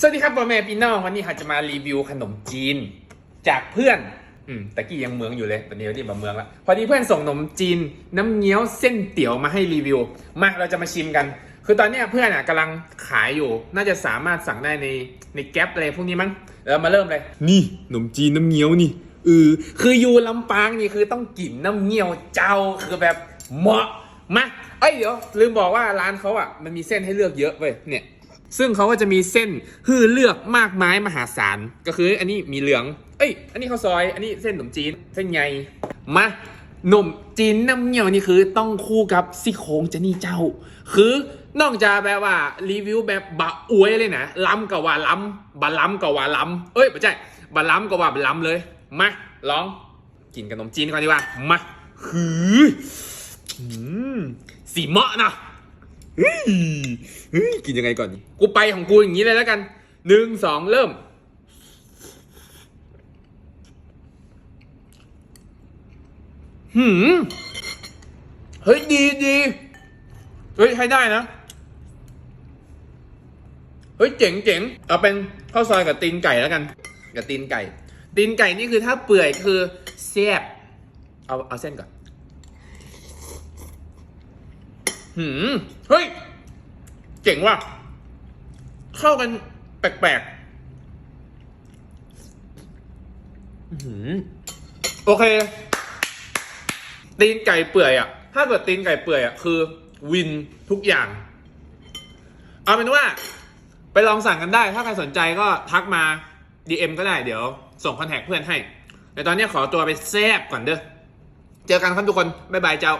สวัสดีครับพ่อแม่พี่น้องวันนี้เราจะมารีวิวขนมจีน จากเพื่อนอืมตะกี้ยังเมืองอยู่เลยตอนนี้ที่มาเมืองแล้วพอดีเพื่อนส่งขนมจีน น้ำเงี้ยวเส้นเตี๋ยวมาให้รีวิว มาเราจะมาชิมกัน คือตอนเนี้ยเพื่อนอะกำลังขายอยู่ น่าจะสามารถสั่งได้ในในแก๊ปอะไรพวกนี้มั้งเดี๋ยวเรามาเริ่มเลย นี่ขนมจีนน้ำเงี้ยวนี่เออคืออยู่ลำปางนี่คือต้องกินน้ำเงี้ยวเจ้าคือแบบเหมาะมาเอ้ยเดี๋ยวลืมบอกว่าร้านเขาอะมันมีเส้นให้เลือกเยอะเว้ยเนี่ย ซึ่งเขาก็จะมีเส้นฮือเลือกมากมายมหาศาล ก็คืออันนี้มีเหลือง เอ้ย อันนี้ข้าวซอย อันนี้เส้นขนมจีน เส้นใหญ่มาหนมจีนน้ำเงี้ยวนี่คือต้องคู่กับซี่โครงเจนี่เจ้า คือนอกจากแบบว่ารีวิวแบบบะอวยเลยนะ ล้ำกับว่าล้ำบะล้ำกับว่าล้ำเอ้ยไม่ใช่บะล้ำกับว่าบะล้ำเลย มาลองกินกับขนมจีนก่อนดีกว่า มาฮืออสีเมาะนะ เฮ้ยเฮ้ยกินยังไงก่อนดีกูไปของกูอย่างนี้เลยแล้วกัน หนึ่งสองเริ่ม หืม เฮ้ย ดีดีเฮ้ย ให้ได้นะ เฮ้ย เจ๋งเจ๋งเอาเป็นข้าวซอยกับตีนไก่แล้วกัน กับตีนไก่ ตีนไก่นี่คือถ้าเปื่อยคือแซ่บ เอาเอาเส้นก่อน หืมเฮ้ย เจ๋งว่ะ เข้ากันแปลกๆหือโอเค ตีนไก่เปื่อยอะ ถ้าเกิดตีนไก่เปื่อยอะ คือ วินทุกอย่าง เอาเป็นว่า ไปลองสั่งกันได้ ถ้าใครสนใจก็ทักมา DM ก็ได้เดี๋ยว ส่งคอนแทคเพื่อนให้ แต่ตอนนี้ขอตัวไปแซบก่อนเด้อ เจอกันครับทุกคน บ๊ายบายเจ้า